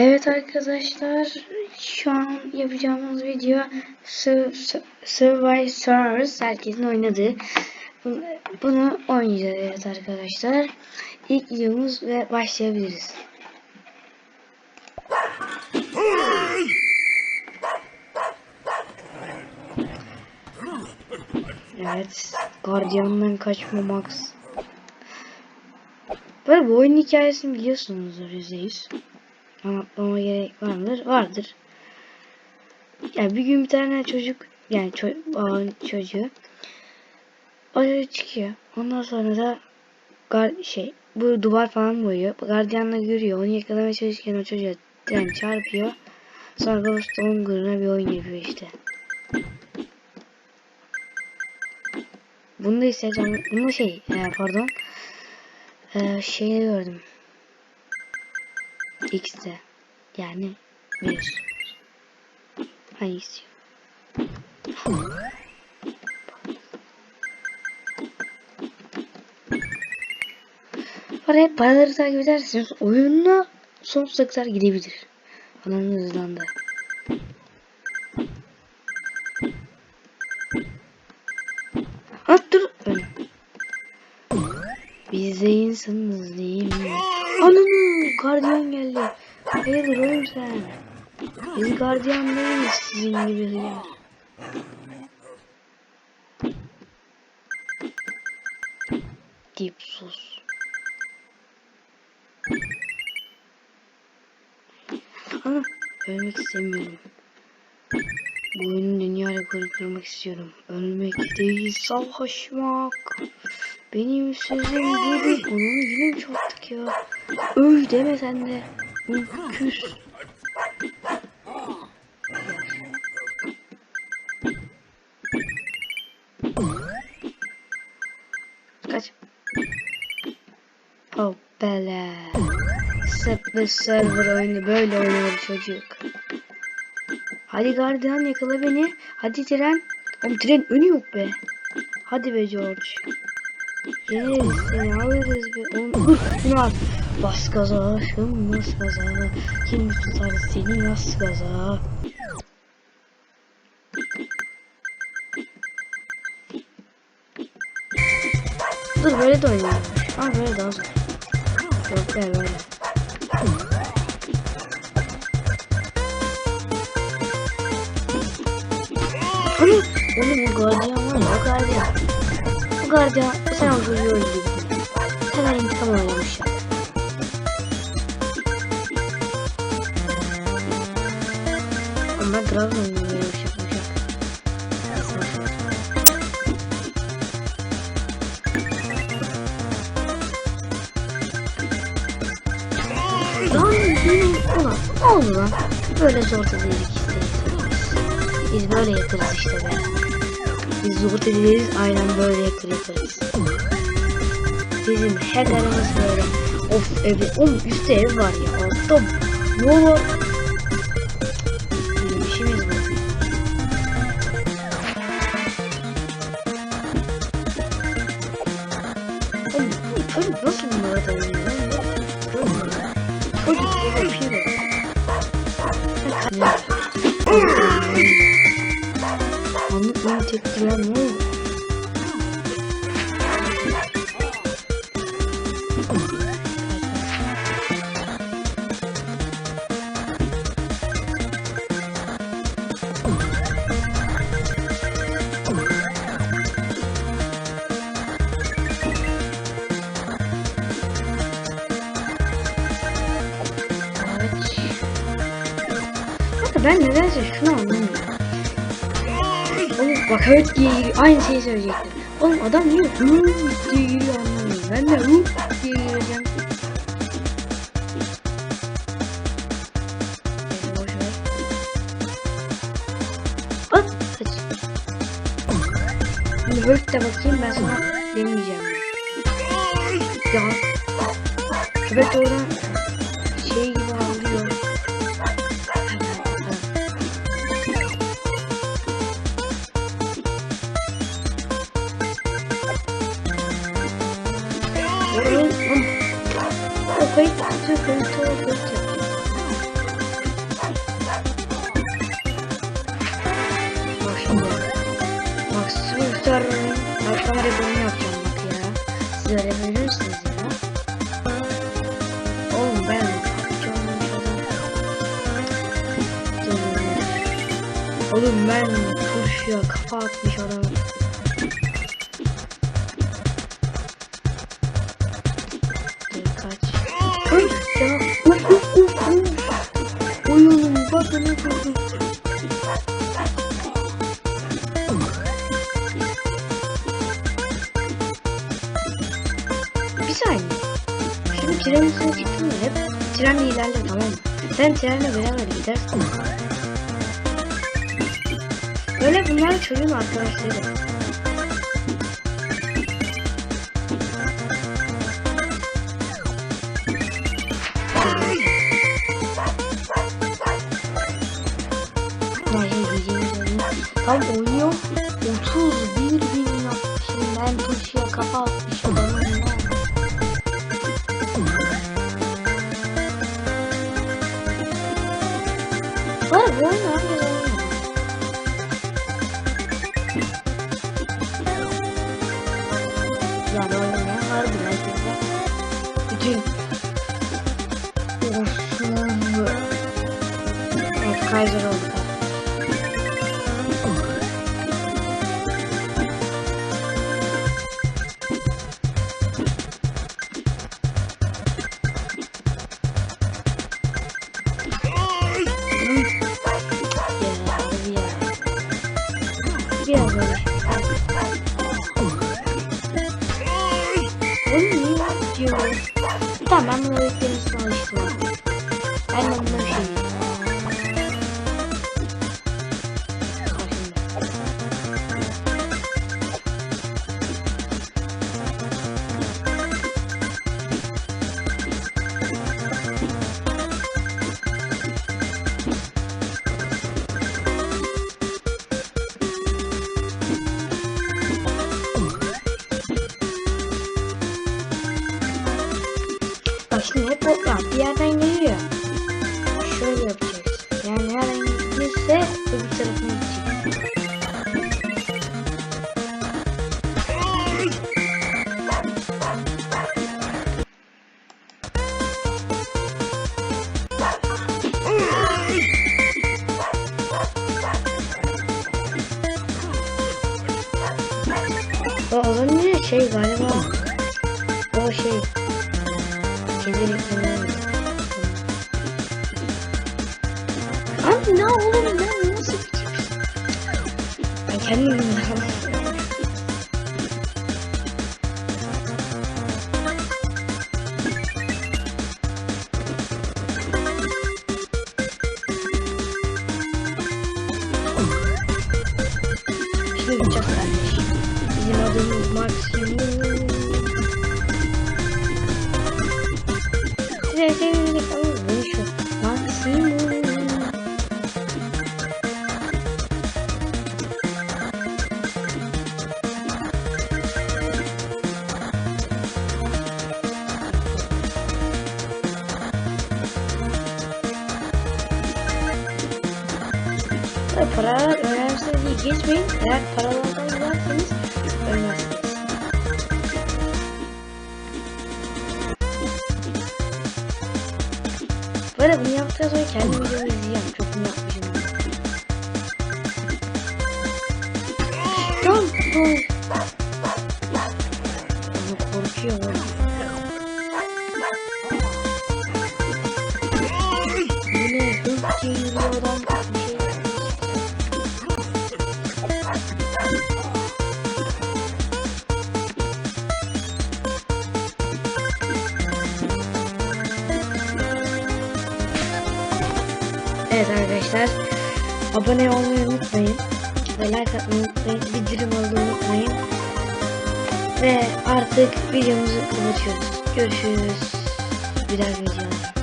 Evet arkadaşlar şu an yapacağımız video Sur- Sur- Survive Stars herkesin oynadığı bunu oynayacağız evet arkadaşlar. İlk videomuz ve başlayabiliriz. Evet, gardiyandan kaçmamak. Böyle bu oyun hikayesini biliyorsunuzdur %100. Anlatmama gerek var mıdır? Vardır. Ya bir gün bir tane çocuk yani ço ağın çocuğu oraya çıkıyor. Ondan sonra da gar şey bu duvar falan boyuyor. Gardiyanla görüyor. Onu yakalamaya çalışırken o çocuğa tren çarpıyor. Sonra Ghost'un gururuna bir oyun yapıyor işte. Bunu da isteyeceğim. Bunu şey e, pardon. E, şeyde gördüm. X'de. Yani bir. Hangisi? Parayı paraları takip ederseniz oyununa sonsuza kadar gidebilir. Ananın hızlandı. At dur. Öyle. Biz de insanız değil mi? Ananı gardiyan geldi. Hayırdır oğlum sen? Biz gardiyan değiliz sizin gibi. Deyip sus. Ana ölmek istemiyorum. Bu oyunun dünya rekoru kırmak istiyorum. Ölmek değil savaşmak. Benim sözüm gibi. Onun günüm çoktuk ya. Öl deme sen de. Küs. Kaç. Hoppala. Sıfır server oyunu böyle oynuyor çocuk. Hadi gardiyan yakala beni. Hadi tren. Oğlum tren önü yok be. Hadi be George. Yeneriz seni alırız dur bunu al. Bas gaza aşkım bas gaza. Kim tutar seni yaz gaza. Dur böyle de oynayalım. Ama böyle daha zor. Yok böyle. Ana! Oğlum bu gardiyan var ya gardiyan. Bu gardiyan sen o çocuğu öldürdün. Hemen intikam oynamış ya. Ama Dragon oynamış yapmış. Lan benim ulan oldu lan. Böyle zor dedik işte. Biz böyle yaparız işte be. Biz zor ederiz aynen böyle yakır yaparız. Bizim headlerimiz böyle. Of evi, oğlum üstte ev var ya. Altta Valla. Bizim işimiz var. Oğlum bu çocuk nasıl bunlara da oynuyor? Çocuk böyle bir şey var. Ne oldu? Hatta ben nedense şunu anlamıyorum. Oğlum bak evet. Aynı şeyi söyleyecektim. Oğlum adam niye hı diye giriyor anlamıyorum. Ben de hı diye kaç. Şimdi höt de bakayım ben sana demeyeceğim. Ya. Köpek oradan 可以打字，可以说，可以讲。Bak şimdi. Bak süper. Bak bari bunu yapacağım ya. Siz öyle verir misiniz ya? Oğlum ben Oğlum ben turşuya kafa atmış adamım. Bir saniye. Şimdi trenin üstüne çıktın mı hep? Trenle ilerle tamam mı? Sen trenle beraber gidersin. Böyle bunlar çocuğun arkadaşları. Tam oynuyor. 31 bin yapmışım. Ben turşuya kafa atmışım. Adamın ne? Var bu oyunu herkes oynuyor. Yani oynayan vardır herkese. Bütün Osmanlı Evet Kaiser oldu. Tamam ben bunu öğretmenisine alıştım abi. Ben de bundan şey Bak şimdi hep o ya, bir yerden geliyor. Şöyle yapacağız. Yani nereden gelirse öbür tarafına gidecek. O az önce şey galiba o şey kedi reklamı Abi ne oğlum ben nasıl bitirmişim? Ben kendim bilmiyorum. Şimdi gideceğiz kardeş. Bizim adımız maksimum. Paralar önemsiz diye geçmeyin. Eğer paralardan giderseniz ölmezsiniz. Böyle bunu yaptıktan sonra kendi videomu izleyeceğim. Çok bunu yapmışım. Lan dur. Evet arkadaşlar. Abone olmayı unutmayın. Ve like atmayı unutmayın. Bildirim almayı unutmayın. Ve artık videomuzu kapatıyoruz. Görüşürüz. Bir dahaki videoda.